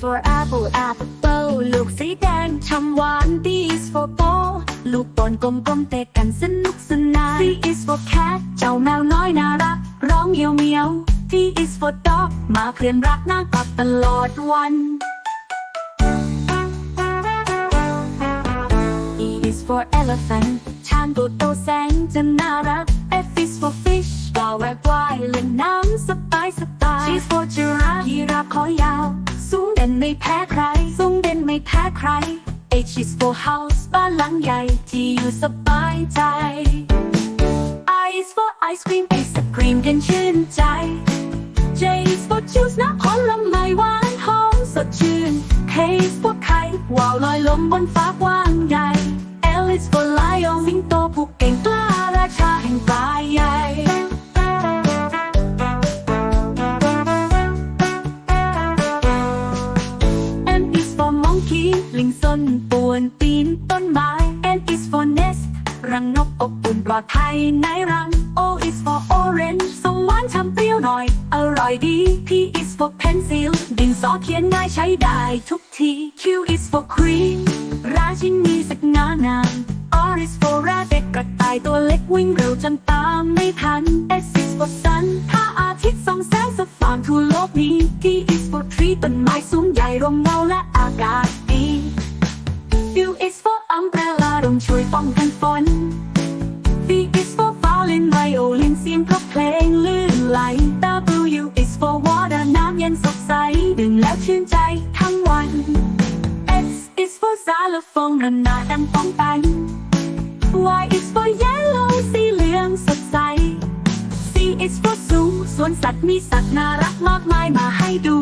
for apple apple ลูกสีแดงชำหวาน B is for ball ลูกบอลกลมๆเตะกันสนุกสนาน C is for cat เจ้าแมวน้อยน่ารัก ร้องเมียวเมียว D is for dog มาเพื่อนรักน่ากับตลอดวัน E is for elephant ช้างตัวโตแสนจะน่ารัก F is for fish ปลาแหวกว่ายเล่นน้ำสบายสบาย G is for giraffe ยีราฟคอยาว เด่นไม่แพ้ใครสูงเด่นไม่แพ้ใคร H is for house บ้านหลังใหญ่ที่อยู่สบายใจ I is for ice cream ไอศครีมเย็นชื่นใจ J is for juice น้ำผลไม้หวานหอมสดชื่น K is for kite วาวลอยลมบนฟ้ากว้าง ลิงซนป่วนปีนต้นไม้ N is for nest รังนกอบอุ่นปลอดภัยในรัง O is for orange สมหวานช่ำเปรี้ยวหน่อย อร่อยดี P is for pencil ดินสอเขียนง่ายใช้ได้ทุกที Q is for queen ราชินีสักงางาม R is for rabbit กระต่ายตัวเล็กวิ่งเร็วจนตามไม่ทัน S is for sun ถ้าอาทิตย์ส่องแสงสว่างทั่วโลกนี้ T is for tree ต้นไม้สูงใหญ่ร่มเงาและอากาศ ช่วยป้องกันฝน V is for violin violin เสียงเพราะเพลงลื่นไหล W is for water น้ำเย็นสดใส ดื่มแล้วชื่นใจทั้งวัน X is for xylophone ระนาดังป้องกัน Y is for yellow สีเหลืองสดใส C is for zoo สวนสัตว์มีสัตว์น่ารักมากมายมาให้ดู